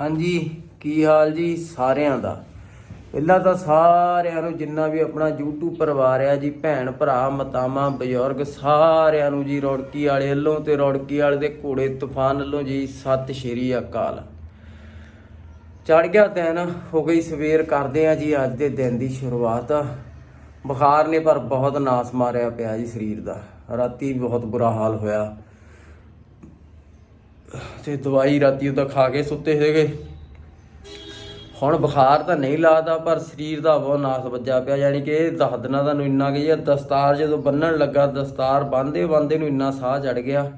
ਹਾਂਜੀ, ਕੀ ਹਾਲ ਜੀ ਸਾਰਿਆਂ ਦਾ? ਪਹਿਲਾਂ ਤਾਂ ਸਾਰਿਆਂ ਨੂੰ ਜਿੰਨਾ ਵੀ ਆਪਣਾ YouTube ਪਰਿਵਾਰ ਆ ਜੀ, ਭੈਣ, ਭਰਾ, ਮਤਾਵਾਂ, ਬਜ਼ੁਰਗ, ਸਾਰਿਆਂ ਨੂੰ ਜੀ ਰੌੜਕੀ ਵਾਲੇ ਵੱਲੋਂ ਤੇ ਰੌੜਕੀ ਵਾਲੇ ਦੇ ਘੋੜੇ ਤੂਫਾਨ ਵੱਲੋਂ ਜੀ ਸਤਿ ਸ਼੍ਰੀ ਅਕਾਲ। ਚੜ ਗਿਆ ਦਿਨ, ਹੋ ਗਈ ਸਵੇਰ, ਕਰਦੇ ਆ ਜੀ ਅੱਜ ਦੇ ਦਿਨ ਦੀ ਸ਼ੁਰੂਆਤ। ਬੁਖਾਰ ਨੇ ਪਰ ਬਹੁਤ ਨਾਸ ਮਾਰਿਆ ਪਿਆ ਜੀ ਸਰੀਰ ਦਾ। ਰਾਤੀ ਬਹੁਤ ਬੁਰਾ ਹਾਲ ਹੋਇਆ। ਤੇ ਦਵਾਈ ਰਾਤੀ ਉਹਦਾ ਖਾ ਕੇ ਸੁੱਤੇ ਸੀਗੇ। ਹੁਣ ਬੁਖਾਰ ਤਾਂ ਨਹੀਂ ਲੱਗਦਾ, ਪਰ ਸਰੀਰ ਦਾ ਬਹੁਤ ਨਾਸ ਵੱਜਾ ਪਿਆ, ਯਾਨੀ ਕਿ ਇਹ ਦੱਸ ਦਿਨਾਂ ਤੁਹਾਨੂੰ ਇੰਨਾ ਕਿ ਇਹ ਦਸਤਾਰ ਜਦੋਂ ਬੰਨਣ ਲੱਗਾ, ਦਸਤਾਰ ਬੰਨਦੇ ਬੰਨਦੇ ਨੂੰ ਇੰਨਾ ਸਾਹ ਚੜ ਗਿਆ।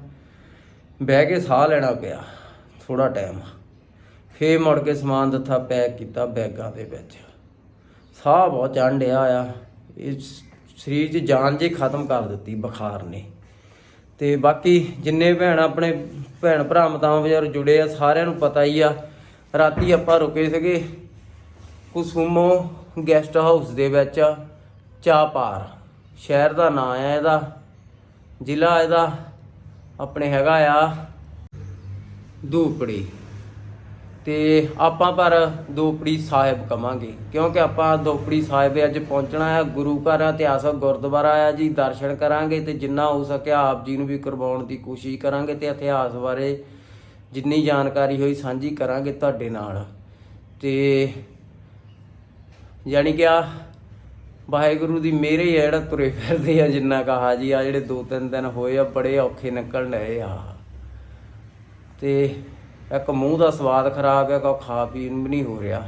ਬਹਿ ਕੇ ਸਾਹ ਲੈਣਾ ਪਿਆ ਥੋੜਾ ਟਾਈਮ। ਫੇਰ ਮੁੜ ਕੇ ਸਮਾਨ ਦਿੱਤਾ, ਪੈਕ ਕੀਤਾ ਬੈਗਾਂ ਦੇ ਵਿੱਚ। ਸਾਹ ਬਹੁਤ ਚੜ੍ਹਨ ਡਿਆ ਆ। ਇਹ ਸਰੀਰ 'ਚ ਜਾਨ ਜੇ ਖਤਮ ਕਰ ਦਿੱਤੀ ਬੁਖਾਰ ਨੇ। ਤੇ ਬਾਕੀ ਜਿੰਨੇ ਭੈਣ ਆਪਣੇ ਭੈਣ ਭਰਾ ਮਤਾਂ ਵਿਚਾਰ ਜੁੜੇ ਆ, ਸਾਰਿਆਂ ਨੂੰ ਪਤਾ ਹੀ ਆ। ਰਾਤੀ ਆਪਾਂ ਰੁਕੇ ਸੀਗੇ ਕੁਸੂਮੋ ਗੈਸਟ ਹਾਊਸ ਦੇ ਵਿੱਚ ਚਾਪਾਰ ਸ਼ਹਿਰ ਦਾ ਨਾਂ ਆ ਇਹਦਾ, ਜ਼ਿਲ੍ਹਾ ਇਹਦਾ, ਆਪਣੇ ਹੈਗਾ ਆ ਦੂਪੜੀ ਤੇ ਆਪਾਂ ਪਰ ਦੋਪੜੀ ਸਾਹਿਬ ਕਵਾਂਗੇ, ਕਿਉਂਕਿ ਆਪਾਂ ਦੋਪੜੀ ਸਾਹਿਬ ਅੱਜ ਪਹੁੰਚਣਾ ਹੈ ਗੁਰੂ ਘਰ ਇਤਿਹਾਸਕ ਗੁਰਦੁਆਰਾ ਆ ਜੀ, ਦਰਸ਼ਨ ਕਰਾਂਗੇ ਤੇ ਜਿੰਨਾ ਹੋ ਸਕਿਆ ਆਪ ਜੀ ਨੂੰ ਵੀ ਕਰਵਾਉਣ ਦੀ ਕੋਸ਼ਿਸ਼ ਕਰਾਂਗੇ ਤੇ ਇਤਿਹਾਸ ਬਾਰੇ ਜਿੰਨੀ ਜਾਣਕਾਰੀ ਹੋਈ ਸਾਂਝੀ ਕਰਾਂਗੇ ਤੁਹਾਡੇ ਨਾਲ। ਤੇ ਯਾਨੀ ਕਿ ਆ ਵਾਹਿਗੁਰੂ ਦੀ ਮਿਹਰ ਹੀ ਆ ਜਿਹੜਾ ਤੁਰੇ ਫਿਰਦੇ ਆ ਜਿੰਨਾ ਕਹਾ ਜੀ, ਆ ਜਿਹੜੇ ਦੋ ਤਿੰਨ ਦਿਨ ਹੋਏ ਆ, ਬੜੇ ਔਖੇ ਨਿਕਲਣ ਡਏ ਆ। ਤੇ ਇੱਕ ਮੂੰਹ ਦਾ ਸਵਾਦ ਖਰਾਬ ਹੈ ਕੋ ਖਾ ਪੀਣ ਵੀ ਨਹੀਂ ਹੋ ਰਿਹਾ।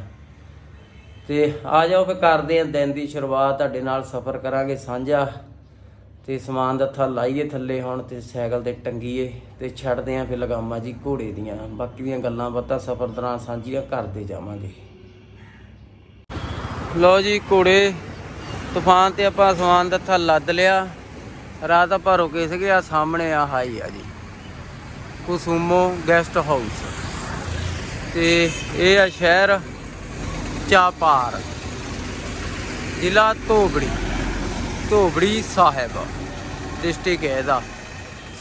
ਤੇ ਆ ਜਾਓ ਫੇ ਕਰਦੇ ਆ ਦਿਨ ਦੀ ਸ਼ੁਰੂਆਤ, ਤੁਹਾਡੇ ਨਾਲ ਸਫ਼ਰ ਕਰਾਂਗੇ ਸਾਂਝਾ। ਤੇ ਸਮਾਨ ਦੱਥਾ ਲਾਈਏ ਥੱਲੇ ਹੁਣ ਤੇ ਸਾਈਕਲ ਤੇ ਟੰਗੀਏ ਤੇ ਛੱਡਦੇ ਆ ਫੇ ਲਗਾਮਾਂ ਜੀ ਘੋੜੇ ਦੀਆਂ। ਬਾਕੀ ਦੀਆਂ ਗੱਲਾਂ ਬਾਤਾਂ ਸਫ਼ਰ ਦੌਰਾਨ ਸਾਂਝੀਆਂ ਕਰਦੇ ਜਾਵਾਂਗੇ। ਲੋ ਜੀ ਘੋੜੇ, ਤੂਫਾਨ ਤੇ ਆਪਾਂ ਸਮਾਨ ਦੱਥਾ ਲੱਦ ਲਿਆ। ਰਾਤ ਆਪਾਂ ਰੁਕੇ ਸੀਗੇ ਆ ਸਾਹਮਣੇ ਆ ਹਾਈ ਆ ਜੀ। ਕੁਸੂਮੋ ਗੈਸਟ ਹਾਊਸ। ਤੇ ਇਹ ਆ ਸ਼ਹਿਰ ਚਾਪਾਰ। ਜ਼ਿਲ੍ਹਾ ਧੋਬੜੀ। ਧੋਬੜੀ ਸਾਹਿਬ। ਡਿਸਟ੍ਰਿਕਟ ਹੈ ਇਹਦਾ।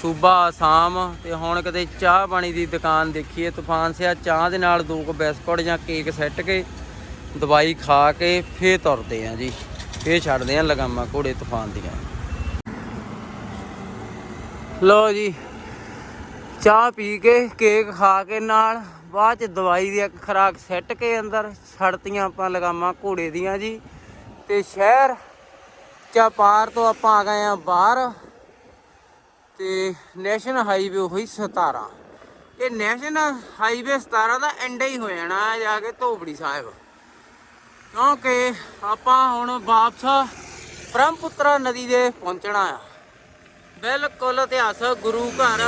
ਸੂਬਾ ਆਸਾਮ ਤੇ ਹੁਣ ਕਦੇ ਚਾਹ ਪਾਣੀ ਦੀ ਦੁਕਾਨ ਦੇਖੀਏ, ਤੂਫਾਨ ਸਿਆ, ਚਾਹ ਦੇ ਨਾਲ ਦੋ ਕੁ ਬਿਸਕੁਟ ਜਾਂ ਕੇਕ ਸੈੱਟ ਕੇ ਦਵਾਈ ਖਾ ਕੇ ਫੇਰ ਤੁਰਦੇ ਆ ਜੀ। ਫੇਰ ਛੱਡਦੇ ਆ ਲਗਾਮਾ ਘੋੜੇ ਤੂਫਾਨ ਦੀਆਂ। ਲੋ ਜੀ ਚਾਹ ਪੀ ਕੇ, ਕੇਕ ਖਾ ਕੇ ਨਾਲ, ਬਾਅਦ ਚ ਦਵਾਈ ਦੀ ਇੱਕ ਖਰਾਕ ਸੱਟ ਕੇ ਅੰਦਰ ਛੜਤੀਆਂ ਆਪਾਂ ਲਗਾਮਾਂ ਘੋੜੇ ਦੀਆਂ ਜੀ। ਤੇ ਸ਼ਹਿਰ ਚਾਪਾਰ ਤੋਂ ਆਪਾਂ ਆ ਗਏ ਆ ਬਾਹਰ। ਤੇ ਨੈਸ਼ਨਲ ਹਾਈਵੇ ਉਹੀ 17 ਇਹ ਨੈਸ਼ਨਲ ਹਾਈਵੇ 17 ਦਾ ਐਂਡ ਹੀ ਹੋ ਜਾਣਾ ਜਾ ਕੇ ਧੋਬੜੀ ਸਾਹਿਬ। ਕਿਉਂਕਿ ਆਪਾਂ ਹੁਣ ਵਾਪਸ ਬ੍ਰਹਮਪੁੱਤਰਾ ਨਦੀ ਦੇ ਪਹੁੰਚਣਾ ਆ। ਬਿਲਕੁਲ ਇਤਿਹਾਸ ਗੁਰੂ ਘਰ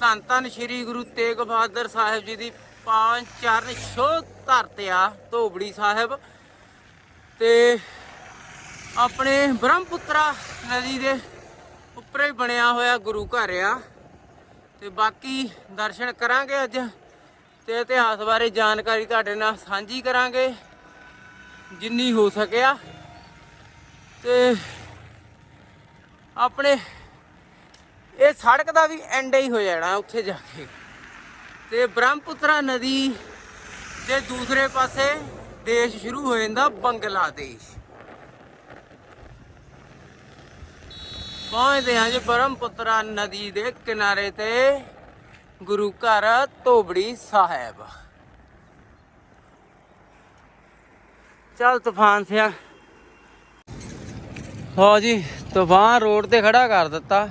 ਧੰਨ ਧੰਨ ਸ੍ਰੀ ਗੁਰੂ ਤੇਗ ਬਹਾਦਰ ਸਾਹਿਬ ਜੀ ਦੀ ਪੰਜ ਚਰਨ ਛੋਹ ਧਰਤ ਆ ਧੋਬੜੀ ਸਾਹਿਬ। ਤੇ ਆਪਣੇ ਬ੍ਰਹਮਪੁੱਤਰਾ ਨਦੀ ਦੇ ਉੱਪਰ ਹੀ ਬਣਿਆ ਹੋਇਆ ਗੁਰੂ ਘਰ ਆ। ਤੇ ਬਾਕੀ ਦਰਸ਼ਨ ਕਰਾਂਗੇ ਅੱਜ ਤੇ ਇਤਿਹਾਸ ਬਾਰੇ ਜਾਣਕਾਰੀ ਤੁਹਾਡੇ ਨਾਲ ਸਾਂਝੀ ਕਰਾਂਗੇ, ਜਿੰਨੀ ਹੋ ਸਕਿਆ। ਤੇ ਆਪਣੇ ਇਹ ਸੜਕ ਦਾ ਵੀ ਐਂਡ ਹੀ ਹੋ ਜਾਣਾ ਉੱਥੇ ਜਾ ਕੇ। ਤੇ ਬ੍ਰਹਮਪੁੱਤਰਾ ਨਦੀ ਦੇ ਦੂਸਰੇ ਪਾਸੇ ਦੇਸ਼ ਸ਼ੁਰੂ ਹੋ ਜਾਂਦਾ ਬੰਗਲਾਦੇਸ਼। ਪਹੁੰਚਦੇ ਹਾਂ ਜੀ ਬ੍ਰਹਮਪੁੱਤਰਾ ਨਦੀ ਦੇ ਕਿਨਾਰੇ ਤੇ ਗੁਰੂ ਘਰ ਧੋਬੜੀ ਸਾਹਿਬ। ਚੱਲ ਤੂਫਾਨ ਸਿਆ। ਹੋ ਜੀ, ਤੂਫਾਨ ਰੋਡ ਤੇ ਖੜਾ ਕਰ ਦਿੱਤਾ।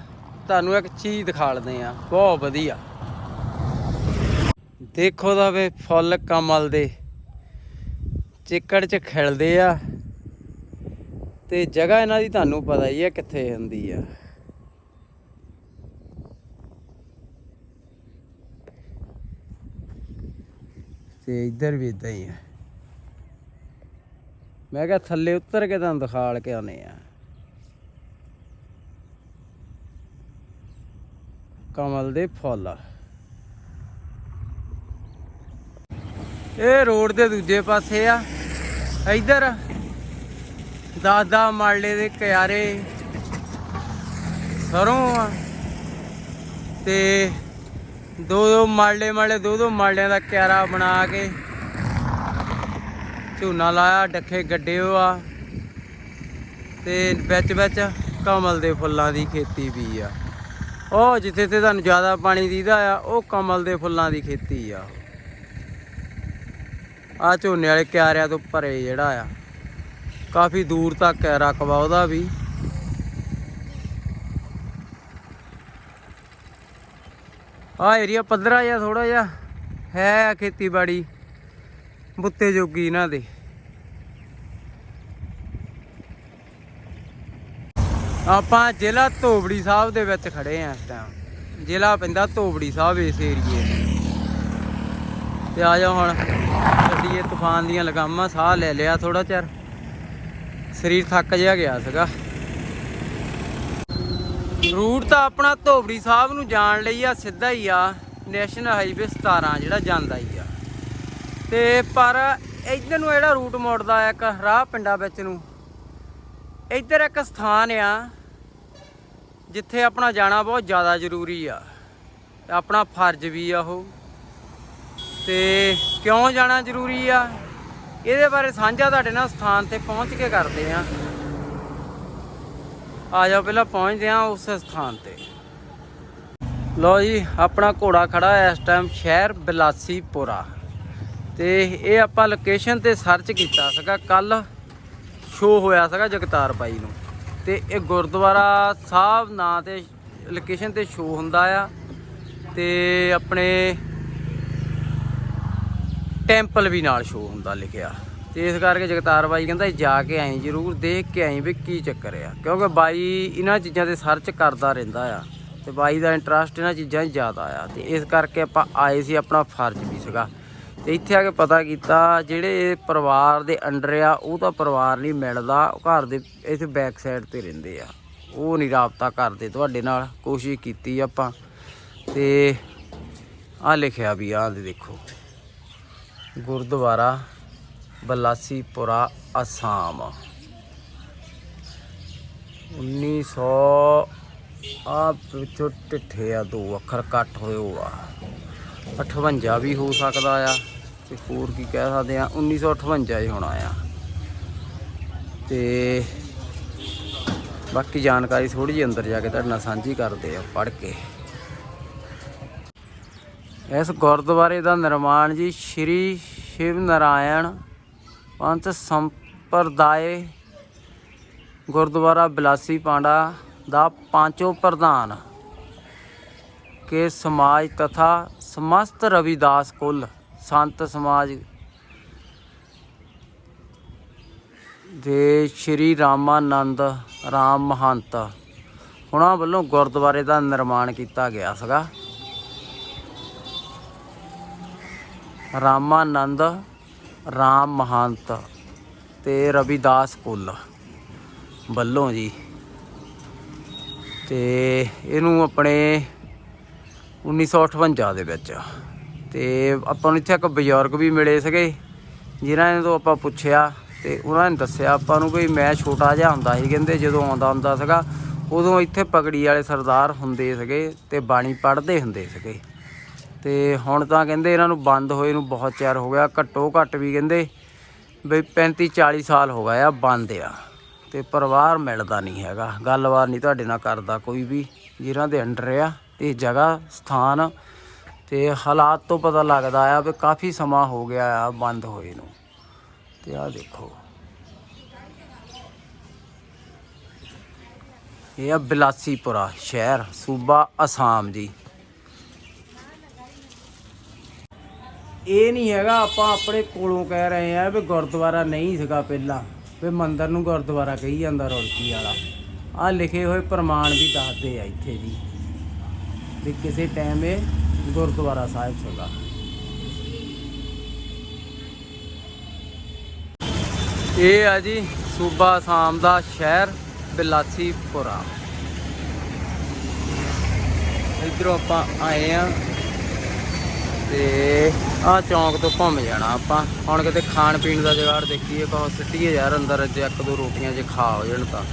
ਤੁਹਾਨੂੰ ਇੱਕ ਚੀਜ਼ ਦਿਖਾ ਲਦੇ ਆ ਬਹੁਤ ਵਧੀਆ। ਦੇਖੋ ਦਾ ਵੇ ਫੁੱਲ ਕਮਲ ਦੇ। ਚਿੱਕੜ 'ਚ ਖਿਲਦੇ ਆ। ਤੇ ਜਗ੍ਹਾ ਇਹਨਾਂ ਦੀ ਤੁਹਾਨੂੰ ਪਤਾ ਹੀ ਹੈ ਕਿੱਥੇ ਹੁੰਦੀ ਆ। ਤੇ ਇੱਧਰ ਵੀ ਇਦਾਂ ਹੀ ਆ। ਮੈਂ ਕਿਹਾ ਥੱਲੇ ਉਤਰ ਕੇ ਤੁਹਾਨੂੰ ਦਿਖਾਲ ਕੇ ਆਉਨੇ ਆ। ਕਮਲ ਦੇ ਫੁੱਲ। ਇਹ ਰੋਡ ਦੇ ਦੂਜੇ ਪਾਸੇ ਆ। ਇੱਧਰ ਦਾਦਾ ਮਾਲੇ ਦੇ ਕਿਆਰੇ ਸਰੋਂ ਆ। ਤੇ ਦੋ ਦੋ ਮਾਲੇ ਮਾਲੇ ਦੋ ਦੋ ਮਾਲਿਆਂ ਦਾ ਕਿਆਰਾ ਬਣਾ ਕੇ ਝੋਨਾ ਲਾਇਆ, ਡੱਖੇ ਗੱਡੇ ਆ। ਤੇ ਵਿੱਚ ਵਿੱਚ ਕਮਲ ਦੇ ਫੁੱਲਾਂ ਦੀ ਖੇਤੀ ਵੀ ਆ। ਉਹ ਜਿੱਥੇ ਤੇ ਤੁਹਾਨੂੰ ਜ਼ਿਆਦਾ ਪਾਣੀ ਦੀਦਾ ਆ, ਉਹ ਕਮਲ ਦੇ ਫੁੱਲਾਂ ਦੀ ਖੇਤੀ ਆ। ਆ ਝੋਨੇ ਵਾਲੇ ਕਿਆਰਿਆਂ ਤੋਂ ਭਰੇ ਜਿਹੜਾ ਆ, ਕਾਫੀ ਦੂਰ ਤੱਕ ਰਕਬਾ ਉਹਦਾ ਵੀ। ਆ ਏਰੀਆ ਪੱਧਰਾ ਜਿਹਾ ਥੋੜਾ ਜਿਹਾ ਹੈ ਖੇਤੀਬਾੜੀ, ਬੁੱਤੇ ਜੋਗੀ ਇਹਨਾਂ ਦੇ। ਆਪਾਂ ਜ਼ਿਲ੍ਹਾ ਧੋਬੜੀ ਸਾਹਿਬ ਦੇ ਵਿੱਚ ਖੜੇ ਆ ਇਸ ਟਾਈਮ ਜ਼ਿਲ੍ਹਾ ਪੈਂਦਾ ਧੋਬੜੀ ਸਾਹਿਬ ਇਸ ਏਰੀਏ ਤੇ। ਆ ਜਾ ਹੁਣ ਗੱਡੀਏ ਤੂਫਾਨ ਦੀਆਂ ਲਗਾਮਾਂ, ਸਾਹ ਲੈ ਲਿਆ ਥੋੜਾ ਚਿਰ। ਸਰੀਰ ਥੱਕ ਜਿਹਾ ਗਿਆ ਸੀਗਾ। ਰੂਟ ਤਾਂ ਆਪਣਾ ਧੋਬੜੀ ਸਾਹਿਬ ਨੂੰ ਜਾਣ ਲਈ ਆ, ਸਿੱਧਾ ਹੀ ਆ। ਨੈਸ਼ਨਲ ਹਾਈਵੇ 17 ਜਿਹੜਾ ਜਾਂਦਾ ਹੀ ਆ। ਤੇ ਪਰ ਇੱਧਰ ਨੂੰ ਜਿਹੜਾ ਰੂਟ ਮੋੜਦਾ ਆ ਇੱਕ ਰਾਹ ਪਿੰਡਾਂ ਵਿੱਚ ਨੂੰ, ਇੱਧਰ ਇੱਕ ਸਥਾਨ ਆ। ਜਿੱਥੇ ਆਪਣਾ ਜਾਣਾ ਬਹੁਤ ਜ਼ਿਆਦਾ ਜ਼ਰੂਰੀ ਆ। ਤੇ ਆਪਣਾ ਫਰਜ਼ ਵੀ ਆ ਉਹ। ਤੇ ਕਿਉਂ ਜਾਣਾ ਜ਼ਰੂਰੀ ਆ? ਇਹਦੇ ਬਾਰੇ ਸਾਂਝਾ ਤੁਹਾਡੇ ਨਾਲ ਸਥਾਨ ਤੇ ਪਹੁੰਚ ਕੇ ਕਰਦੇ ਆ ਆ ਜਾਓ ਪਹਿਲਾਂ ਪਹੁੰਚਦੇ ਆ ਉਸ ਸਥਾਨ ਤੇ। ਲੋ ਜੀ, ਆਪਣਾ ਘੋੜਾ ਖੜਾ ਇਸ ਟਾਈਮ ਸ਼ਹਿਰ ਬਿਲਾਸੀਪੁਰਾ। ਤੇ ਇਹ ਆਪਾਂ ਲੋਕੇਸ਼ਨ ਤੇ ਸਰਚ ਕੀਤਾ ਸੀਗਾ। ਕੱਲ ਸ਼ੋ ਹੋਇਆ ਸੀਗਾ ਜਗਤਾਰ ਬਾਈ ਨੂੰ। ਤੇ ਇਹ ਗੁਰਦੁਆਰਾ ਸਾਹਿਬ ਨਾਂ ਤੇ ਲੋਕੇਸ਼ਨ ਤੇ ਸ਼ੋ ਹੁੰਦਾ ਆ ਤੇ ਆਪਣੇ ਟੈਂਪਲ ਵੀ ਨਾਲ ਸ਼ੋ ਹੁੰਦਾ ਲਿਖਿਆ। ਤੇ ਇਸ ਕਰਕੇ ਜਗਤਾਰ ਬਾਈ ਕਹਿੰਦਾ ਜਾ ਕੇ ਆਈ ਜਰੂਰ ਦੇਖ ਕੇ ਆਈ ਵੀ ਕੀ ਚੱਕਰ ਆ। ਕਿਉਂਕਿ ਬਾਈ ਇਹਨਾਂ ਚੀਜ਼ਾਂ ਤੇ ਸਰਚ ਕਰਦਾ ਰਹਿੰਦਾ ਆ ਤੇ ਬਾਈ ਦਾ ਇੰਟਰਸਟ ਇਹਨਾਂ ਚੀਜ਼ਾਂ 'ਚ ਜ਼ਿਆਦਾ ਆ। ਤੇ ਇਸ ਕਰਕੇ ਆਪਾਂ ਆਏ ਸੀ ਆਪਣਾ ਫਰਜ਼ ਵੀ ਸੀਗਾ। ਤੇ ਇੱਥੇ ਆ ਕੇ ਪਤਾ ਕੀਤਾ, ਜਿਹੜੇ ਪਰਿਵਾਰ ਦੇ ਅੰਡਰ ਆ, ਉਹ ਤਾਂ ਪਰਿਵਾਰ ਨਹੀਂ ਮਿਲਦਾ, ਉਹ ਘਰ ਦੇ ਇੱਥੇ ਬੈਕ ਸਾਈਡ ਤੇ ਰਹਿੰਦੇ ਆ। ਉਹ ਨਹੀਂ ਰਾਬਤਾ ਕਰਦੇ ਤੁਹਾਡੇ ਨਾਲ, ਕੋਸ਼ਿਸ਼ ਕੀਤੀ ਆਪਾਂ। ਤੇ ਆ ਲਿਖਿਆ ਵੀ ਆਹ ਦੇ ਦੇਖੋ। ਗੁਰਦੁਆਰਾ ਬਲਾਸੀਪੁਰਾ, ਅਸਾਮ। 1900 ਆ ਪਿੱਛੋਂ ਟਿੱਠੇ ਆ, ਦੋ ਅੱਖਰ ਕੱਟ ਹੋਏ ਹੋ ਆ 58 ਵੀ ਹੋ ਸਕਦਾ ਆ ਤੇ ਹੋਰ ਕੀ ਕਹਿ ਸਕਦੇ ਆ 1958 ਹੀ ਹੋਣਾ ਆ। ਤੇ ਬਾਕੀ ਜਾਣਕਾਰੀ ਥੋੜੀ ਜਿਹੀ ਅੰਦਰ ਜਾ ਕੇ ਤੁਹਾਡੇ ਨਾਲ ਸਾਂਝੀ ਕਰਦੇ ਆ ਪੜ੍ਹ ਕੇ। ਇਸ ਗੁਰਦੁਆਰੇ ਦਾ ਨਿਰਮਾਣ ਜੀ ਸ਼੍ਰੀ ਸ਼ਿਵ ਨਾਰਾਇਣ ਪੰਥ ਸੰਪਰਦਾਇ ਗੁਰਦੁਆਰਾ ਬਿਲਾਸੀ ਪਾਂਡਾ ਦਾ ਪਾਂਚੋਂ ਪ੍ਰਧਾਨ ਕੇ ਸਮਾਜ ਤਥਾ ਸਮਸਤ ਰਵਿਦਾਸ ਕੁਲ ਸੰਤ ਸਮਾਜ ਦੇ ਸ਼੍ਰੀ ਰਾਮਾਨੰਦ ਰਾਮ ਮਹੰਤ ਉਹਨਾਂ ਵੱਲੋਂ ਗੁਰਦੁਆਰੇ ਦਾ ਨਿਰਮਾਣ ਕੀਤਾ ਗਿਆ ਸੀਗਾ। ਰਾਮਾਨੰਦ ਰਾਮ ਮਹੰਤ ਤੇ ਰਵਿਦਾਸ ਕੁੱਲ ਵੱਲੋਂ ਜੀ ਤੇ ਇਹਨੂੰ ਆਪਣੇ 1958 ਦੇ ਵਿੱਚ। ਤੇ ਆਪਾਂ ਨੂੰ ਇੱਥੇ ਇੱਕ ਬਜ਼ੁਰਗ ਵੀ ਮਿਲੇ ਸੀਗੇ, ਜਿਨ੍ਹਾਂ ਨੇ ਤੋਂ ਆਪਾਂ ਪੁੱਛਿਆ ਤੇ ਉਹਨਾਂ ਨੇ ਦੱਸਿਆ ਆਪਾਂ ਨੂੰ ਵੀ ਮੈਂ ਛੋਟਾ ਜਿਹਾ ਹੁੰਦਾ ਸੀ, ਕਹਿੰਦੇ ਜਦੋਂ ਆਉਂਦਾ ਹੁੰਦਾ ਸੀਗਾ ਉਦੋਂ ਇੱਥੇ ਪਗੜੀ ਵਾਲੇ ਸਰਦਾਰ ਹੁੰਦੇ ਸੀਗੇ ਤੇ ਬਾਣੀ ਪੜ੍ਹਦੇ ਹੁੰਦੇ ਸੀਗੇ। ਤੇ ਹੁਣ ਤਾਂ ਕਹਿੰਦੇ ਇਹਨਾਂ ਨੂੰ ਬੰਦ ਹੋਏ ਨੂੰ ਬਹੁਤ ਚਿਰ ਹੋ ਗਿਆ, ਘੱਟੋ ਘੱਟ ਵੀ ਕਹਿੰਦੇ ਵੀ 35 40 ਸਾਲ ਹੋ ਗਏ ਆ ਬੰਦ ਆ ਤੇ ਪਰਿਵਾਰ ਮਿਲਦਾ ਨਹੀਂ ਹੈਗਾ, ਗੱਲਬਾਤ ਨਹੀਂ ਤੁਹਾਡੇ ਨਾਲ ਕਰਦਾ ਕੋਈ ਵੀ ਜਿਹਨਾਂ ਦੇ ਅੰਡਰ ਆ। ਤੇ ਜਗ੍ਹਾ, ਸਥਾਨ ਤੇ ਹਾਲਾਤ ਤੋਂ ਪਤਾ ਲੱਗਦਾ ਆ ਵੀ ਕਾਫੀ ਸਮਾਂ ਹੋ ਗਿਆ ਆ ਬੰਦ ਹੋਏ ਨੂੰ। ਤੇ ਆਹ ਦੇਖੋ। ਇਹ ਆ ਬਿਲਾਸੀਪੁਰਾ ਸ਼ਹਿਰ, ਸੂਬਾ ਅਸਾਮ ਜੀ। ਇਹ ਨਹੀਂ ਹੈਗਾ, ਆਪਾਂ ਆਪਣੇ ਕੋਲੋਂ ਕਹਿ ਰਹੇ ਆ ਵੀ ਗੁਰਦੁਆਰਾ ਨਹੀਂ ਸੀਗਾ ਪਹਿਲਾਂ। ਵੀ ਮੰਦਰ ਨੂੰ ਗੁਰਦੁਆਰਾ ਕਹੀ ਜਾਂਦਾ ਰੁੜਕੀ ਵਾਲਾ। ਆ ਲਿਖੇ ਹੋਏ ਪ੍ਰਮਾਣ ਵੀ ਦੱਸਦੇ ਆ ਇੱਥੇ ਜੀ। ਵੀ ਕਿਸੇ ਟਾਈਮ ਇਹ ਗੁਰਦੁਆਰਾ ਸਾਹਿਬ ਸੀਗਾ ਇਹ ਆ ਜੀ ਸੂਬਾ ਆਸਾਮ ਦਾ ਸ਼ਹਿਰ ਬਿਲਾਸੀਪੁਰਾ। ਇਧਰੋਂ ਆਪਾਂ ਆਏ ਆ ਤੇ ਆਹ ਚੌਂਕ ਤੋਂ ਘੁੰਮ ਜਾਣਾ ਆਪਾਂ। ਹੁਣ ਕਿਤੇ ਖਾਣ ਪੀਣ ਦਾ ਜੁਗਾੜ ਦੇਖੀਏ ਕਹੋ ਸਿੱਟੀਏ ਯਾਰ ਅੰਦਰ, ਜੇ ਇੱਕ ਦੋ ਰੋਟੀਆਂ ਜੇ ਖਾ ਹੋ ਜਾਣ ਤਾਂ।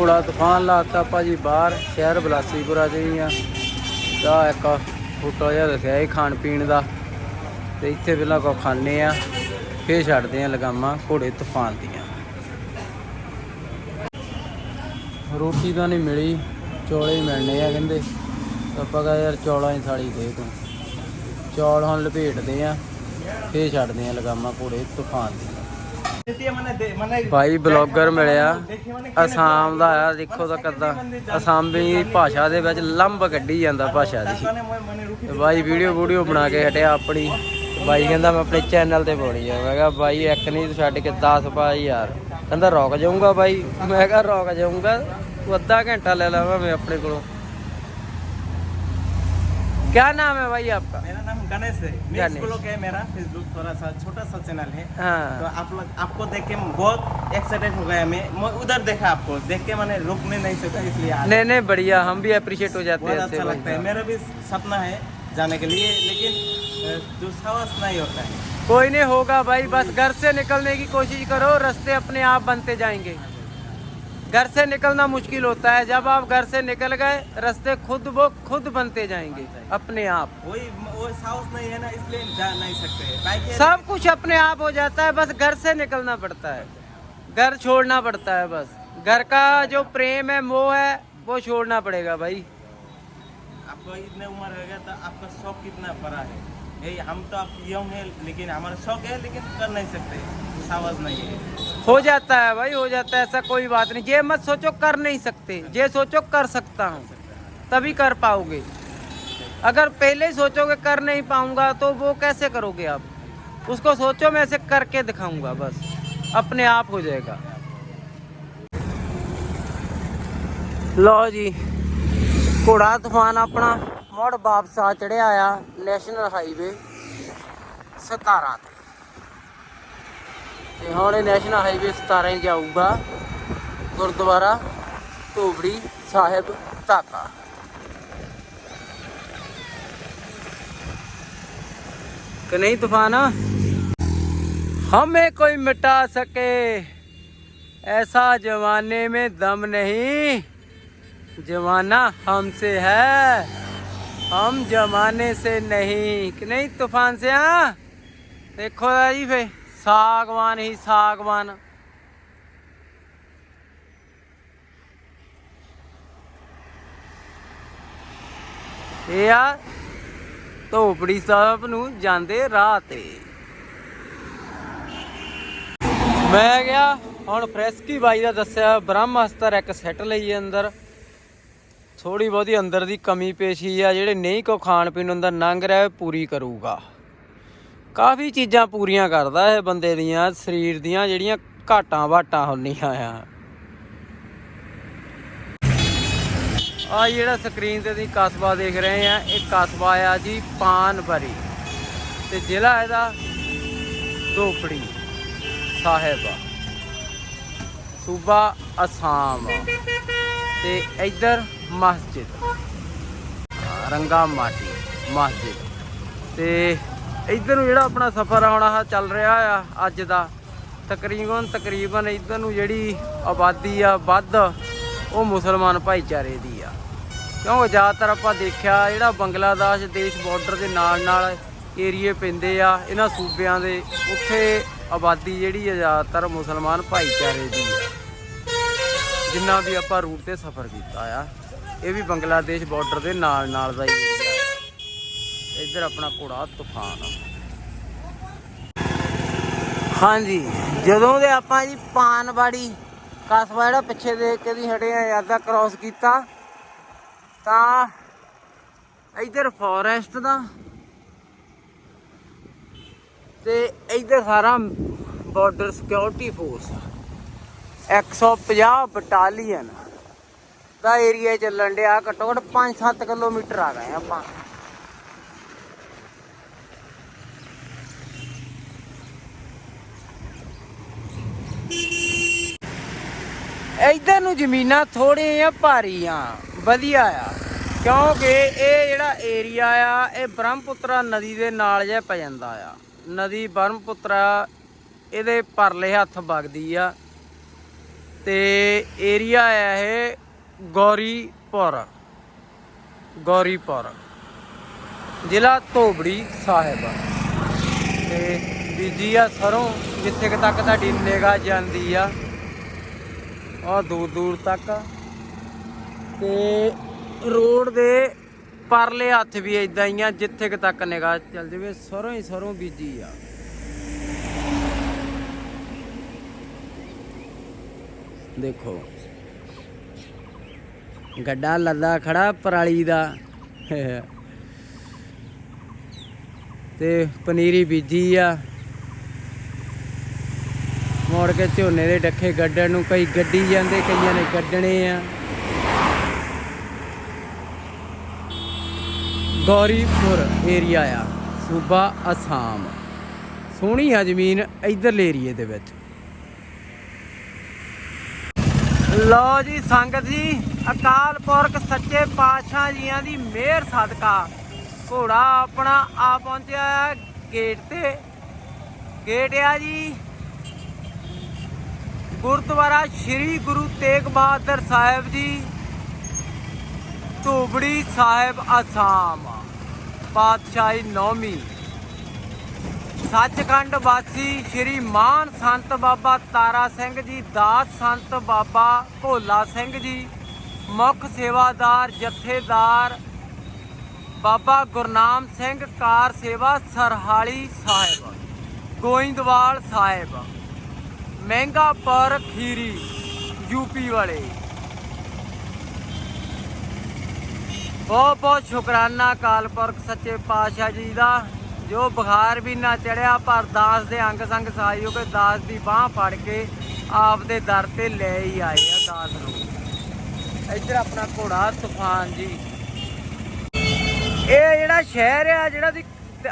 ਕੋੜਾ ਤੂਫਾਨ ਲਾਤਾ ਭਾਜੀ ਬਾਹਰ, ਸ਼ਹਿਰ ਬਲਾਸੀਪੁਰਾ ਚ ਹੀ ਆ। ਦਾ ਇੱਕ ਫੋਟੋ ਜਿਹਾ ਦੱਸਿਆ ਇਹ ਖਾਣ ਪੀਣ ਦਾ। ਤੇ ਇੱਥੇ ਪਹਿਲਾਂ ਕੋ ਖਾਣੇ ਆ, ਫੇਰ ਛੱਡਦੇ ਆ ਲਗਾਮਾਂ ਘੋੜੇ ਤੂਫਾਨ ਦੀਆਂ। ਰੋਟੀ ਤਾਂ ਨਹੀਂ ਮਿਲੀ, ਚੌਲੇ ਹੀ ਮਿਲਣੇ ਆ ਕਹਿੰਦੇ। ਆਪਾਂ ਕਹਾਂ ਯਾਰ ਚੌਲਾਂ ਦੀ ਥਾਲੀ ਦੇ ਤੂੰ। ਚੌਲ ਹੁਣ ਲਪੇਟਦੇ ਆ, ਫੇਰ ਛੱਡਦੇ ਆ ਲਗਾਮਾਂ ਘੋੜੇ ਤੂਫਾਨ ਦੀਆਂ। ਭਾਈ ਬਲੌਗਰ ਮਿਲਿਆ। ਅਸਾਮ ਦਾ ਆ ਦੇਖੋ ਤਾਂ ਕੱਦਾ। ਅਸਾਮੀ ਭਾਸ਼ਾ ਦੇ ਵਿੱਚ ਲੰਬ ਕੱਢੀ ਜਾਂਦਾ ਭਾਸ਼ਾ ਦੀ। ਬਾਈ ਵੀਡੀਓ ਵੀਡੀਓ ਬਣਾ ਕੇ ਹਟਿਆ ਆਪਣੀ। ਬਾਈ ਕਹਿੰਦਾ ਮੈਂ ਆਪਣੇ ਚੈਨਲ ਤੇ ਪਾਉਣੀ ਆ। ਮੈਂ ਕਿਹਾ ਬਾਈ ਇੱਕ ਨਹੀਂ ਤੂੰ ਛੱਡ ਕੇ 10 ਪਾ ਯਾਰ। ਕਹਿੰਦਾ ਰੁਕ ਜਾਊਂਗਾ ਬਾਈ ਮੈਂ ਕਿਹਾ ਰੁਕ ਜਾਊਂਗਾ। ਤੂੰ ਅੱਧਾ ਘੰਟਾ ਲੈ ਲਵਾਂ ਮੈਂ ਆਪਣੇ ਕੋਲੋਂ। क्या नाम है भाई आपका? मेरा नाम गणेश है। मिक्स ब्लॉग है मेरा फेसबुक थोड़ा सा छोटा सा चैनल है। तो हाँ आप लोग आपको देख के बहुत एक्साइटेड हो गया मैं। मैं उधर देखा आपको देख के मैंने रुकने नहीं सकता इसलिए नहीं नहीं बढ़िया हम भी अप्रिशिएट हो जाते हैं अच्छा लगता है। मेरा भी सपना है जाने के लिए लेकिन जो साहस नहीं होता है। कोई नहीं होगा भाई बस घर से निकलने की कोशिश करो रास्ते अपने आप बनते जाएँगे। घर से निकलना मुश्किल होता है। जब आप घर से निकल गए रास्ते खुद वो खुद बनते जाएँगे अपने आप। वही वो साहस नहीं है ना इसलिए जा नहीं सकते। सब कुछ अपने आप हो जाता है बस घर से निकलना पड़ता है। घर छोड़ना पड़ता है बस। घर का जो प्रेम है मोह है वो छोड़ना पड़ेगा भाई। आपको इतने उम्र हो गया तो आपका शौक कितना बड़ा है? भाई हम तो आप यंग है, लेकिन हमारा शौक है, लेकिन कर नहीं सकते। सावज नहीं है। हो जाता है भाई, हो जाता है, ऐसा कोई बात नहीं। ये मत सोचो कर नहीं सकते, ये सोचो कर सकता हूँ, तभी कर पाओगे। अगर पहले सोचोगे कर नहीं पाऊँगा तो वो कैसे करोगे आप? उसको सोचो, मैं ऐसे करके दिखाऊँगा, बस। अपने आप हो जाएगा। लो जी घोड़ा तूफ़ान अपना। ਮੁੜ ਵਾਪਸ ਆ ਚੜਿਆ ਆ ਨੈਸ਼ਨਲ ਹਾਈਵੇ 17 ਤੇ ਤੇ ਹੁਣ ਇਹ ਨੈਸ਼ਨਲ ਹਾਈਵੇ 17 ਹੀ ਜਾਊਗਾ ਗੁਰਦੁਆਰਾ ਧੂਬੜੀ ਸਾਹਿਬ ਧਾਕਾ कि नहीं तूफान हमें कोई मिटा सके ऐसा जमाने में दम नहीं जमाना हमसे है हम जमाने से नहीं कि नहीं तूफान से हाँ देखो जी फे सागवान ही सागवान ਇਹ ਆ ਧੋਪੜੀ ਸਾਹਿਬ ਨੂੰ ਜਾਂਦੇ ਰਾਹ ਤੇ ਮੈਂ ਗਿਆ ਹੁਣ ਫ੍ਰੈਸਕੀ ਬਾਈ ਦਾ ਦੱਸਿਆ ਬ੍ਰਹਮ ਅਸਤਰ ਇੱਕ ਸੈੱਟ ਲਈ ਅੰਦਰ ਥੋੜੀ ਬਹੁਤੀ ਅੰਦਰ ਦੀ ਕਮੀ ਪੇਸ਼ੀ ਆ, ਜਿਹੜੇ ਨਹੀਂ ਕੋ ਖਾਣ ਪੀਣ ਨੂੰ ਅੰਦਰ ਲੰਘ ਰਿਹਾ ਪੂਰੀ ਕਰੂਗਾ। ਕਾਫੀ ਚੀਜ਼ਾਂ ਪੂਰੀਆਂ ਕਰਦਾ ਇਹ ਬੰਦੇ ਦੀਆਂ, ਸਰੀਰ ਦੀਆਂ, ਜਿਹੜੀਆਂ ਘਾਟਾਂ ਵਾਟਾਂ ਹੁੰਦੀਆਂ ਆ। ਆ ਜਿਹੜਾ ਸਕਰੀਨ ਤੇ ਤੁਸੀਂ ਕਸਬਾ ਦੇਖ ਰਹੇ ਆ, ਇਹ ਕਸਬਾ ਆ ਜੀ ਪਾਨਬਰੀ ਤੇ ਜ਼ਿਲ੍ਹਾ ਇਹਦਾ ਦੋਪੜੀ ਸਾਹਿਬ ਸੂਬਾ ਅਸਾਮ ਆ। ਤੇ ਇੱਧਰ ਮਸਜਿਦ। ਰੰਗਾ ਮਾਟੀ ਮਸਜਿਦ। ਤੇ ਇੱਧਰ ਨੂੰ ਜਿਹੜਾ ਆਪਣਾ ਸਫ਼ਰ ਆਉਣਾ ਆਹ ਚੱਲ ਰਿਹਾ ਆ ਅੱਜ ਦਾ, ਤਕਰੀਬਨ ਤਕਰੀਬਨ ਇੱਧਰ ਨੂੰ ਜਿਹੜੀ ਆਬਾਦੀ ਆ ਵੱਧ, ਉਹ ਮੁਸਲਮਾਨ ਭਾਈਚਾਰੇ ਦੀ ਆ। ਕਿਉਂ ਜ਼ਿਆਦਾਤਰ ਆਪਾਂ ਦੇਖਿਆ, ਜਿਹੜਾ ਬੰਗਲਾਦੇਸ਼ ਦੇਸ਼ ਬਾਰਡਰ ਦੇ ਨਾਲ ਨਾਲ ਏਰੀਏ ਪੈਂਦੇ ਆ, ਇਹਨਾਂ ਸੂਬਿਆਂ ਦੇ, ਉੱਥੇ ਆਬਾਦੀ ਜਿਹੜੀ ਆ ਜ਼ਿਆਦਾਤਰ ਮੁਸਲਮਾਨ ਭਾਈਚਾਰੇ ਦੀ ਆ। ਜਿੰਨਾ ਵੀ ਆਪਾਂ ਰੂਟ ਤੇ ਸਫ਼ਰ ਕੀਤਾ ਆ। ਇਹ ਵੀ ਬੰਗਲਾਦੇਸ਼ ਬਾਰਡਰ ਦੇ ਨਾਲ ਨਾਲ ਦਾ ਹੀ ਏਰੀਆ ਇੱਧਰ ਆਪਣਾ ਘੋੜਾ ਤੂਫਾਨ ਹਾਂਜੀ, ਜਦੋਂ ਦੇ ਆਪਾਂ ਜੀ ਪਾਨਵਾੜੀ, ਕਸਬਾ ਜਿਹੜਾ ਪਿੱਛੇ ਦੇਖ ਕੇ ਦੀ ਹਟੇ ਆ, ਯਾਦਾ ਕ੍ਰਾਸ ਕੀਤਾ, ਤਾਂ ਇੱਧਰ ਫੋਰੈਸਟ ਦਾ ਤੇ ਇੱਧਰ ਸਾਰਾ ਬਾਰਡਰ ਸਿਕਿਉਰਿਟੀ ਫੋਰਸ 150 ਬਟਾਲੀਅਨ ਦਾ ਏਰੀਆ ਚੱਲਣ ਡਿਆ ਘੱਟੋ ਘੱਟ 5-7 ਕਿਲੋਮੀਟਰ ਆ ਗਏ ਆਪਾਂ। ਇੱਧਰ ਨੂੰ ਜ਼ਮੀਨਾਂ ਥੋੜੀਆਂ ਭਾਰੀਆਂ ਵਧੀਆ ਆ। ਕਿਉਂਕਿ ਇਹ ਜਿਹੜਾ ਏਰੀਆ ਆ, ਇਹ ਬ੍ਰਹਮਪੁੱਤਰਾ ਨਦੀ ਦੇ ਨਾਲ ਜਿਹਾ ਪੈ ਜਾਂਦਾ ਆ। ਨਦੀ ਬ੍ਰਹਮਪੁੱਤਰਾ ਇਹਦੇ ਪਰਲੇ ਹੱਥ ਵਗਦੀ ਆ। ਤੇ ਏਰੀਆ ਆ ਇਹ ਗੌਰੀਪੁਰ ਗੌਰੀਪੁਰ ਜ਼ਿਲ੍ਹਾ ਧੋਬੜੀ ਸਾਹਿਬ। ਤੇ ਬੀਜੀ ਆ ਸਰੋਂ, ਜਿੱਥੇ ਕੁ ਤੱਕ ਤੁਹਾਡੀ ਨਿਗਾਹ ਜਾਂਦੀ ਆ ਆ ਦੂਰ ਦੂਰ ਤੱਕ। ਤੇ ਰੋਡ ਦੇ ਪਰਲੇ ਹੱਥ ਵੀ ਇਦਾਂ ਹੀ ਆ, ਜਿੱਥੇ ਕੁ ਤੱਕ ਨਿਗਾਹ ਚੱਲ ਜਾਵੇ, ਸਰੋਂ ਹੀ ਸਰੋਂ ਬੀਜੀ ਆ। ਦੇਖੋ ਗੱਡਾ ਲੱਦਾ ਖੜਾ ਪਰਾਲੀ ਦਾ। ਤੇ ਪਨੀਰੀ ਬੀਜੀ ਆ। ਮੋੜ ਕੇ ਝੋਨੇ ਦੇ ਡੱਖੇ ਗੱਡਣ ਨੂੰ ਕਈ ਗੱਡੀ ਜਾਂਦੇ, ਕਈਆਂ ਨੇ ਕੱਢਣੇ ਆ। ਗੌਰੀਪੁਰ ਏਰੀਆ ਆ, ਸੂਬਾ ਅਸਾਮ। ਸੋਹਣੀ ਆ ਜ਼ਮੀਨ ਇਧਰਲੇ ਏਰੀਏ ਦੇ ਵਿੱਚ। ਲਓ ਜੀ ਸੰਗਤ ਜੀ, ਅਕਾਲ ਪੁਰਖ ਸੱਚੇ ਪਾਤਸ਼ਾਹ ਜੀਆਂ ਦੀ ਮਿਹਰ ਸਦਕਾ। ਘੋੜਾ ਆਪਣਾ ਆ ਪਹੁੰਚਿਆ ਗੇਟ ਤੇ। ਗੇਟ ਆ ਜੀ। ਗੁਰਦੁਆਰਾ ਸ੍ਰੀ ਗੁਰੂ ਤੇਗ ਬਹਾਦਰ ਸਾਹਿਬ ਜੀ ਧੂਬੜੀ ਸਾਹਿਬ ਆਸਾਮ ਪਾਤਸ਼ਾਹੀ ਨੌਮੀ ਸੱਚਖੰਡ ਵਾਸੀ ਸ਼੍ਰੀ ਮਾਨ ਸੰਤ ਬਾਬਾ ਤਾਰਾ ਸਿੰਘ ਜੀ, ਦਾਸ ਸੰਤ ਬਾਬਾ ਭੋਲਾ ਸਿੰਘ ਜੀ, ਮੁੱਖ ਸੇਵਾਦਾਰ, ਜਥੇਦਾਰ ਬਾਬਾ ਗੁਰਨਾਮ ਸਿੰਘ ਕਾਰ ਸੇਵਾ ਸਰਹਾਲੀ ਸਾਹਿਬ, ਗੋਇੰਦਵਾਲ ਸਾਹਿਬ, ਮਹਿੰਗਾਪੁਰ ਖੀਰੀ ਯੂਪੀ ਵਾਲੇ। ਬਹੁਤ ਬਹੁਤ ਸ਼ੁਕਰਾਨਾ ਅਕਾਲ ਪੁਰਖ ਸੱਚੇ ਪਾਤਸ਼ਾਹ ਜੀ ਦਾ। ਜੋ ਬੁਖਾਰ ਵੀ ਨਾ ਚੜਿਆ, ਪਰ ਦਾਸ ਦੇ ਅੰਗ ਸੰਗ ਸਾਈ ਹੋ ਦਾਸ ਦੀ ਬਾਹ ਫੜ ਕੇ ਆਪ ਦੇ ਦਰ ਤੇ ਲੈ ਹੀ ਆਏ ਆ ਦਾਸ ਨੂੰ। ਇੱਧਰ ਆਪਣਾ ਘੋੜਾ ਤੂਫਾਨ ਜੀ। ਇਹ ਜਿਹੜਾ ਸ਼ਹਿਰ ਆ, ਜਿਹੜਾ ਦੀ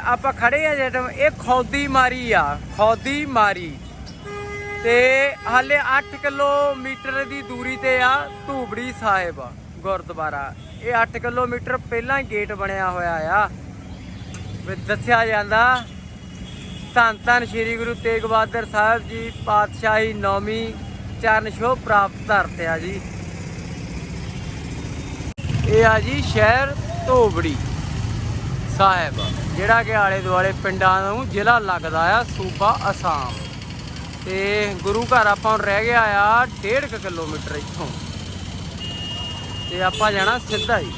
ਆਪਾਂ ਖੜੇ ਆ ਜਿਹੜਾ ਇਹ ਖੌਦੀ ਮਾਰੀ ਆ, ਖੌਦੀ ਮਾਰੀ। ਤੇ ਹਾਲੇ 8 ਕਿਲੋਮੀਟਰ ਦੀ ਦੂਰੀ ਤੇ ਆ ਧੂਬੜੀ ਸਾਹਿਬ, ਗੁਰਦੁਆਰਾ। ਇਹ 8 ਕਿਲੋਮੀਟਰ ਪਹਿਲਾਂ ਗੇਟ ਬਣਿਆ ਹੋਇਆ ਆ। ਦੱਸਿਆ ਜਾਂਦਾ, ਧੰਨ ਧੰਨ ਸ੍ਰੀ ਗੁਰੂ ਤੇਗ ਬਹਾਦਰ ਸਾਹਿਬ ਜੀ ਪਾਤਸ਼ਾਹੀ ਨੌਮੀ ਚਰਨ ਛੋਹ ਪ੍ਰਾਪਤ ਧਰਤ ਆ ਜੀ। ਇਹ ਆ ਜੀ ਸ਼ਹਿਰ ਧੋਬੜੀ ਸਾਹਿਬ, ਜਿਹੜਾ ਕਿ ਆਲੇ ਦੁਆਲੇ ਪਿੰਡਾਂ ਨੂੰ ਜ਼ਿਲ੍ਹਾ ਲੱਗਦਾ ਆ, ਸੂਬਾ ਅਸਾਮ। ਤੇ ਗੁਰੂ ਘਰ ਆਪਾਂ ਨੂੰ ਰਹਿ ਗਿਆ ਆ 1.5 ਕਿਲੋਮੀਟਰ ਇੱਥੋਂ। ਤੇ ਆਪਾਂ ਜਾਣਾ ਸਿੱਧਾ ਜੀ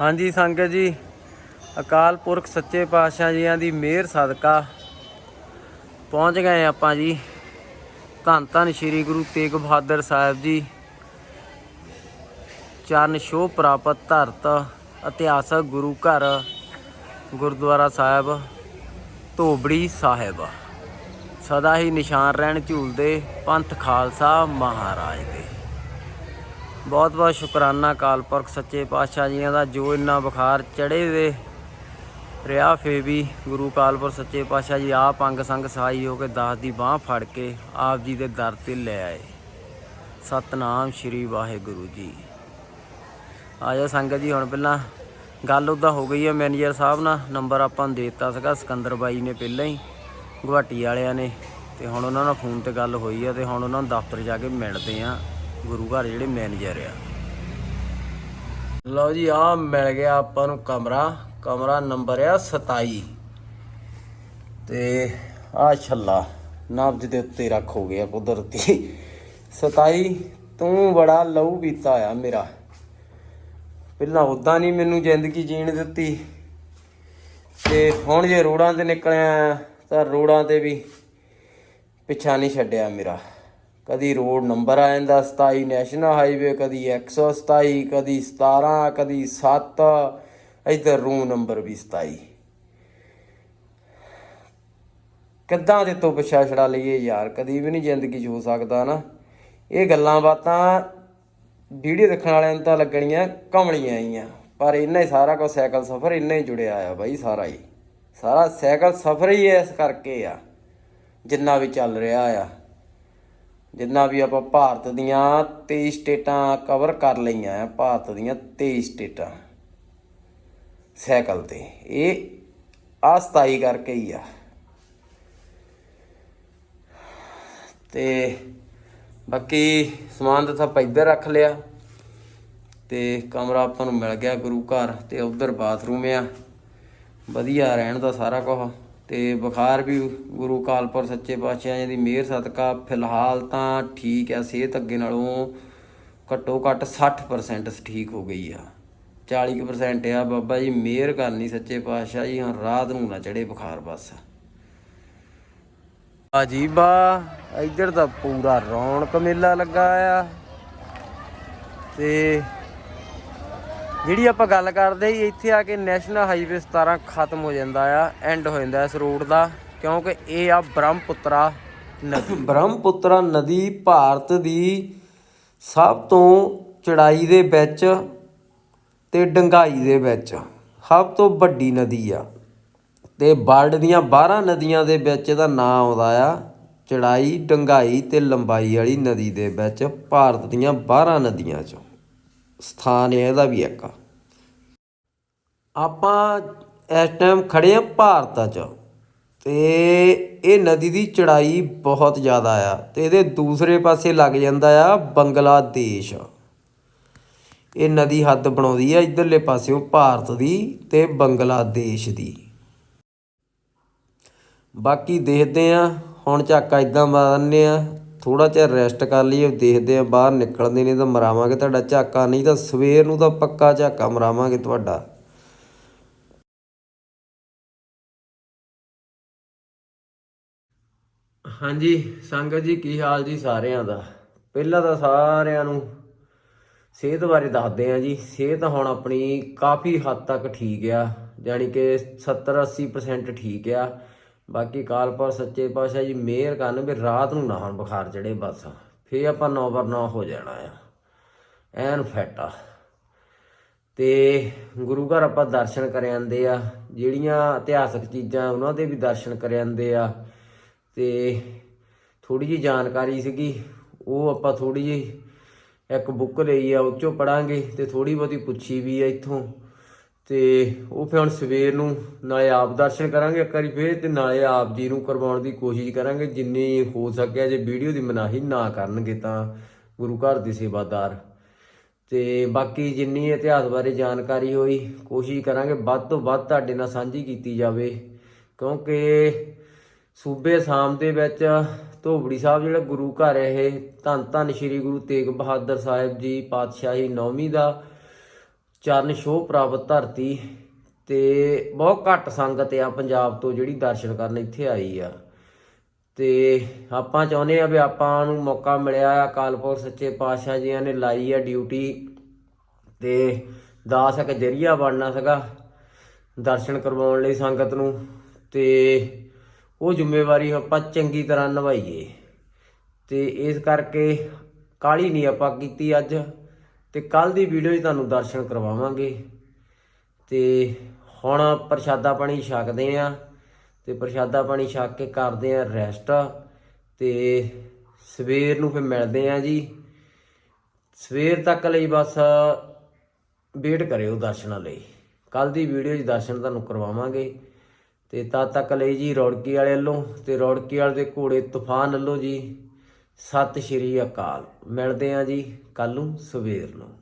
ਹਾਂਜੀ ਸੰਗਤ ਜੀ, ਅਕਾਲ ਪੁਰਖ ਸੱਚੇ ਪਾਤਸ਼ਾਹ ਜੀਆਂ ਦੀ ਮਿਹਰ ਸਦਕਾ ਪਹੁੰਚ ਗਏ ਆਪਾਂ ਜੀ, ਧੰਨ ਧੰਨ ਸ੍ਰੀ ਗੁਰੂ ਤੇਗ ਬਹਾਦਰ ਸਾਹਿਬ ਜੀ, ਚਰਨ ਛੋਹ ਪ੍ਰਾਪਤ ਧਰਤ ਇਤਿਹਾਸਕ ਗੁਰੂ ਘਰ, ਗੁਰਦੁਆਰਾ ਸਾਹਿਬ, ਧੋਬੜੀ ਸਾਹਿਬ। ਸਦਾ ਹੀ ਨਿਸ਼ਾਨ ਰਹਿਣ ਝੂਲਦੇ ਪੰਥ ਖਾਲਸਾ ਮਹਾਰਾਜ ਦੇ। ਬਹੁਤ ਬਹੁਤ ਸ਼ੁਕਰਾਨਾ ਅਕਾਲ ਪੁਰਖ ਸੱਚੇ ਪਾਤਸ਼ਾਹ ਜੀਆਂ ਦਾ, ਜੋ ਇੰਨਾ ਬੁਖਾਰ ਚੜੇ ਦੇ ਰਿਆ ਫੇ ਵੀ ਗੁਰੂ ਕਾਲਪੁਰ ਸੱਚੇ ਪਾਤਸ਼ਾਹ ਜੀ ਆਪ ਅੰਗ ਸੰਗ ਸਹਾਈ ਹੋ ਕੇ ਦਾਸ ਦੀ ਬਾਹ ਫੜ ਕੇ ਆਪ ਜੀ ਦੇ ਦਰ ਤੇ ਲੈ ਆਏ। ਸਤਨਾਮ ਸ਼੍ਰੀ ਵਾਹਿਗੁਰੂ ਜੀ। ਆਜੋ ਸੰਗਤ ਜੀ, ਹੁਣ ਪਹਿਲਾਂ ਗੱਲ ਉਹਦਾ ਹੋ ਗਈ ਹੈ ਮੈਨੇਜਰ ਸਾਹਿਬ ਨਾਲ, ਨੰਬਰ ਆਪਾਂ ਨੂੰ ਦੇ ਦਿੱਤਾ ਸੀਗਾ, ਸਿਕੰਦਰ ਬਾਈ ਨੇ ਪਹਿਲਾਂ ਹੀ, ਗੁਹਾਟੀ ਵਾਲਿਆਂ ਨੇ, ਤੇ ਹੁਣ ਉਹਨਾਂ ਨਾਲ ਫੋਨ ਤੇ ਗੱਲ ਹੋਈ ਆ, ਤੇ ਹੁਣ ਉਹਨਾਂ ਨੂੰ ਦਫ਼ਤਰ ਜਾ ਕੇ ਮਿਲਦੇ ਆ। ਗੁਰੂ ਘਰ ਜਿਹੜੇ ਮੈਨੇਜਰ ਆ। ਲਓ ਜੀ ਆ ਮਿਲ ਗਿਆ ਆਪਾਂ ਨੂੰ ਕਮਰਾ। ਕਮਰਾ ਨੰਬਰ ਆ 27 ਤੇ ਆ ਛੱਲਾ ਨਬਜ ਦੇ ਉੱਤੇ ਰੱਖ ਹੋ ਗਿਆ ਕੁਦਰਤੀ। 27 ਤੂੰ ਬੜਾ ਲਹੂ ਪੀਤਾ ਆ ਮੇਰਾ। ਪਹਿਲਾਂ ਉਦਾਂ ਨਹੀਂ ਮੈਨੂੰ ਜ਼ਿੰਦਗੀ ਜੀਣ ਦਿੱਤੀ। ਤੇ ਹੁਣ ਜੇ ਰੋੜਾਂ ਤੇ ਨਿਕਲਿਆ ਤਾਂ ਰੋੜਾਂ ਤੇ ਵੀ ਪਿੱਛਾ ਨਹੀਂ ਛੱਡਿਆ ਮੇਰਾ। ਕਦੀ ਰੋਡ ਨੰਬਰ ਆ ਜਾਂਦਾ 27 ਨੈਸ਼ਨਲ ਹਾਈਵੇ, ਕਦੀ 127 ਕਦੀ 17 ਕਦੀ 7 ਇਧਰ ਰੂ ਨੰਬਰ ਵੀ 27 ਕਿੱਦਾਂ ਦੇ ਤੋਂ ਪਿੱਛਾ ਛੜਾ ਲਈਏ ਯਾਰ, ਕਦੀ ਵੀ ਨਹੀਂ ਜ਼ਿੰਦਗੀ 'ਚ ਹੋ ਸਕਦਾ ਨਾ। ਇਹ ਗੱਲਾਂ ਬਾਤਾਂ ਵੀਡੀਓ ਦੇਖਣ ਵਾਲਿਆਂ ਨੂੰ ਤਾਂ ਲੱਗਣੀਆਂ ਕਮਲੀਆਂ ਆਈਆਂ, ਪਰ ਇੰਨਾ ਹੀ ਸਾਰਾ ਕੁਝ ਸਾਈਕਲ ਸਫ਼ਰ ਇੰਨਾ ਹੀ ਜੁੜਿਆ ਆ ਬਾਈ ਸਾਰਾ ਹੀ। ਸਾਰਾ ਸਾਈਕਲ ਸਫ਼ਰ ਹੀ ਇਸ ਕਰਕੇ ਆ, ਜਿੰਨਾ ਵੀ ਚੱਲ ਰਿਹਾ ਆ। ਜਿੰਨਾ ਵੀ ਆਪਾਂ ਭਾਰਤ ਦੀਆਂ 23 ਸਟੇਟਾਂ ਕਵਰ ਕਰ ਲਈਆਂ ਆ, ਭਾਰਤ ਦੀਆਂ 23 ਸਟੇਟਾਂ। ਸਾਈਕਲ ਤੇ। ਇਹ ਆ 27 ਕਰਕੇ ਹੀ ਆ। ਤੇ ਬਾਕੀ ਸਮਾਨ ਤਾਂ ਆਪਾਂ ਇੱਧਰ ਰੱਖ ਲਿਆ। ਤੇ ਕਮਰਾ ਆਪਾਂ ਨੂੰ ਮਿਲ ਗਿਆ ਗੁਰੂ ਘਰ ਤੇ ਉਧਰ ਬਾਥਰੂਮ ਆ। ਵਧੀਆ ਰਹਿਣ ਦਾ ਸਾਰਾ ਕੁਝ ਤੇ ਬੁਖਾਰ ਵੀ ਗੁਰੂ ਕਾਲਪੁਰ ਸੱਚੇ ਪਾਤਸ਼ਾਹ ਜੀ ਦੀ ਮਿਹਰ ਸਦਕਾ ਫਿਲਹਾਲ ਤਾਂ ਠੀਕ ਆ, ਸਿਹਤ ਅੱਗੇ ਨਾਲੋਂ ਘੱਟੋ ਘੱਟ 60% ਠੀਕ ਹੋ ਗਈ ਆ। 40% ਆ। ਬਾਬਾ ਜੀ ਮਿਹਰ ਕਰਨੀ ਸੱਚੇ ਪਾਤਸ਼ਾਹ ਜੀ, ਹੁਣ ਰਾਤ ਨੂੰ ਨਾ ਚੜੇ ਬੁਖਾਰ ਬਸ। ਅਜੀਬਾ ਇੱਧਰ ਤਾਂ ਪੂਰਾ ਰੌਣਕ ਮੇਲਾ ਲੱਗਾ ਆ। ਤੇ ਜਿਹੜੀ ਆਪਾਂ ਗੱਲ ਕਰਦੇ ਇੱਥੇ ਆ ਕੇ ਨੈਸ਼ਨਲ ਹਾਈਵੇ 17 ਖਤਮ ਹੋ ਜਾਂਦਾ ਆ ਐਂਡ ਹੋ ਜਾਂਦਾ ਇਸ ਰੋਡ ਦਾ, ਕਿਉਂਕਿ ਇਹ ਆ ਬ੍ਰਹਮਪੁੱਤਰਾ ਨਦੀ। ਬ੍ਰਹਮਪੁੱਤਰਾ ਨਦੀ ਭਾਰਤ ਦੀ ਸਭ ਤੋਂ ਚੜਾਈ ਦੇ ਵਿੱਚ ਤੇ ਡੰਗਾਈ ਦੇ ਵਿੱਚ ਸਭ ਤੋਂ ਵੱਡੀ ਨਦੀ ਆ। ਤੇ ਵਰਲਡ ਦੀਆਂ 12 ਨਦੀਆਂ ਦੇ ਵਿੱਚ ਇਹਦਾ ਨਾਂ ਆਉਂਦਾ ਆ, ਚੜਾਈ ਡੰਗਾਈ ਤੇ ਲੰਬਾਈ ਵਾਲੀ ਨਦੀ ਦੇ ਵਿੱਚ ਭਾਰਤ ਦੀਆਂ 12 ਨਦੀਆਂ ਚੋਂ। ਸਥਾਨ ਹੈ ਇਹਦਾ ਵੀ ਇੱਕ ਆਪਾਂ ਇਸ ਟਾਈਮ ਖੜੇ ਆ ਭਾਰਤ 'ਚ ਤੇ ਇਹ ਨਦੀ ਦੀ ਚੜਾਈ ਬਹੁਤ ਜ਼ਿਆਦਾ ਆ ਤੇ ਇਹਦੇ ਦੂਸਰੇ ਪਾਸੇ ਲੱਗ ਜਾਂਦਾ ਆ ਬੰਗਲਾਦੇਸ਼। ਇਹ ਨਦੀ ਹੱਦ ਬਣਾਉਂਦੀ ਆ ਇਧਰਲੇ ਪਾਸਿਓਂ ਭਾਰਤ ਦੀ ਤੇ ਬੰਗਲਾਦੇਸ਼ ਦੀ। ਬਾਕੀ ਦੇਖਦੇ ਆ, ਹੁਣ ਝਾਕਾ ਇਦਾਂ ਮਾਰਨੇ ਆ ਥੋੜਾ ਜਿਹਾ ਰੈਸਟ ਕਰ ਲਈਏ, ਦੇਖਦੇ ਆ ਬਾਹਰ ਨਿਕਲਦੇ ਨਹੀਂ ਤਾਂ ਮਰਾਵਾਂਗੇ ਤੁਹਾਡਾ ਝਾਕਾ, ਨਹੀਂ ਤਾਂ ਸਵੇਰ ਨੂੰ ਤਾਂ ਪੱਕਾ ਝਾਕਾ ਮਰਾਵਾਂਗੇ ਤੁਹਾਡਾ। ਹਾਂਜੀ, ਸੰਗਤ ਜੀ, ਕੀ ਹਾਲ ਜੀ ਸਾਰਿਆਂ ਦਾ? ਪਹਿਲਾਂ ਤਾਂ ਸਾਰਿਆਂ ਨੂੰ ਸਿਹਤ ਬਾਰੇ ਦੱਸਦੇ ਆ ਜੀ। ਸਿਹਤ ਹੁਣ ਆਪਣੀ ਕਾਫੀ ਹੱਦ ਤੱਕ ਠੀਕ ਆ ਯਾਨੀ ਕਿ 70 80% ਠੀਕ ਆ। ਬਾਕੀ ਕਾਲਪੁਰ ਸੱਚੇ ਪਾਤਸ਼ਾਹ ਜੀ, ਮਿਹਰ ਕਰਨ ਵੀ ਰਾਤ ਨੂੰ ਨਾ ਹੁਣ ਬੁਖਾਰ ਚੜੇ ਬਸ। ਫੇਰ ਆਪਾਂ ਨੌ ਬਰ ਨੌ ਹੋ ਜਾਣਾ ਆ। ਐਨ ਫਿੱਟ ਆ। ਤੇ ਗੁਰੂ ਘਰ ਆਪਾਂ ਦਰਸ਼ਨ ਕਰ ਆਂਦੇ ਆ। ਜਿਹੜੀਆਂ ਇਤਿਹਾਸਕ ਚੀਜ਼ਾਂ ਉਹਨਾਂ ਦੇ ਵੀ ਦਰਸ਼ਨ ਕਰ ਆਂਦੇ ਆ। ਤੇ ਥੋੜੀ ਜੀ ਜਾਣਕਾਰੀ ਸੀਗੀ, ਉਹ ਆਪਾਂ ਥੋੜੀ ਜੀ ਇੱਕ ਬੁੱਕ ਲਈ ਆ, ਉਹ ਚੋਂ ਪੜਾਂਗੇ ਤੇ ਥੋੜੀ ਬਹੁਤੀ ਪੁੱਛੀ ਵੀ ਆ ਇੱਥੋਂ। ਤੇ ਉਹ ਫਿਰ ਹੁਣ ਸਵੇਰ ਨੂੰ ਨਾਲੇ ਆਪ ਦਰਸ਼ਨ ਕਰਾਂਗੇ ਇੱਕ ਵਾਰੀ ਫੇਰ ਤੇ ਨਾਲੇ ਆਪ ਜੀ ਨੂੰ ਕਰਵਾਉਣ ਦੀ ਕੋਸ਼ਿਸ਼ ਕਰਾਂਗੇ, ਜਿੰਨੀ ਹੋ ਸਕਿਆ ਜੇ ਵੀਡੀਓ ਦੀ ਮਨਾਹੀ ਨਾ ਕਰਨਗੇ ਤਾਂ ਗੁਰੂ ਘਰ ਦੇ ਸੇਵਾਦਾਰ। ਤੇ ਬਾਕੀ ਜਿੰਨੀ ਇਤਿਹਾਸ ਬਾਰੇ ਜਾਣਕਾਰੀ ਹੋਈ, ਕੋਸ਼ਿਸ਼ ਕਰਾਂਗੇ ਵੱਧ ਤੋਂ ਵੱਧ ਤੁਹਾਡੇ ਨਾਲ ਸਾਂਝੀ ਕੀਤੀ ਜਾਵੇ। ਕਿਉਂਕਿ ਸੂਬੇ ਆਸਾਮ ਦੇ ਵਿੱਚ ਧੋਬੜੀ ਸਾਹਿਬ ਜਿਹੜਾ ਗੁਰੂ ਘਰ ਹੈ, ਇਹ ਧੰਨ ਧੰਨ ਸ੍ਰੀ ਗੁਰੂ ਤੇਗ ਬਹਾਦਰ ਸਾਹਿਬ ਜੀ ਪਾਤਸ਼ਾਹੀ ਨੌਵੀਂ ਦਾ ਚਰਨ ਛੋਹ ਪ੍ਰਾਪਤ ਧਰਤੀ ਤੇ ਬਹੁਤ ਘੱਟ ਸੰਗਤ ਆ ਪੰਜਾਬ ਤੋਂ ਜਿਹੜੀ ਦਰਸ਼ਨ ਕਰਨ ਇੱਥੇ ਆਈ ਆ। ਤੇ ਆਪਾਂ ਚਾਹੁੰਦੇ ਆ ਵੀ ਆਪਾਂ ਨੂੰ ਮੌਕਾ ਮਿਲਿਆ ਆ ਕਾਲਪੁਰ ਸੱਚੇ ਪਾਤਸ਼ਾਹ ਜੀਆਂ ਨੇ ਲਾਈ ਆ ਡਿਊਟੀ ਤੇ ਦਾਸ ਇੱਕ ਜਰੀਆ ਬਣਨਾ ਸੀਗਾ ਦਰਸ਼ਨ ਕਰਵਾਉਣ ਲਈ ਸੰਗਤ ਨੂੰ ਤੇ ਉਹ ਜ਼ਿੰਮੇਵਾਰੀ ਆਪਾਂ ਚੰਗੀ ਤਰ੍ਹਾਂ ਨਿਭਾਈਏ। ਤੇ ਇਸ ਕਰਕੇ ਕਾਲੀ ਨਹੀਂ ਆਪਾਂ ਕੀਤੀ ਅੱਜ। ਤੇ ਕੱਲ ਦੀ ਵੀਡੀਓ 'ਚ ਤੁਹਾਨੂੰ ਦਰਸ਼ਨ ਕਰਵਾਵਾਂਗੇ। ਤੇ ਹੁਣ ਪ੍ਰਸ਼ਾਦਾ ਪਾਣੀ ਛਕਦੇ ਆ ਤੇ ਪ੍ਰਸ਼ਾਦਾ ਪਾਣੀ ਛਕ ਕੇ ਕਰਦੇ ਆ ਰੈਸਟ ਤੇ ਸਵੇਰ ਨੂੰ ਫਿਰ ਮਿਲਦੇ ਆ ਜੀ। ਸਵੇਰ ਤੱਕ ਲਈ ਬਸ ਵੇਟ ਕਰਿਓ ਦਰਸ਼ਨਾਂ ਲਈ। ਕੱਲ ਦੀ ਵੀਡੀਓ 'ਚ ਦਰਸ਼ਨ ਤੁਹਾਨੂੰ ਕਰਵਾਵਾਂਗੇ। ਤੇ ਤਦ ਤੱਕ ਲਈ ਜੀ ਰੌੜਕੀ ਵਾਲੇ ਵੱਲੋਂ ਤੇ ਰੌੜਕੀ ਵਾਲੇ ਦੇ ਘੋੜੇ ਤੂਫਾਨ ਵੱਲੋਂ ਜੀ। ਸਤਿ ਸ਼੍ਰੀ ਅਕਾਲ। ਮਿਲਦੇ ਆ ਜੀ ਕੱਲ ਨੂੰ ਸਵੇਰ ਨੂੰ।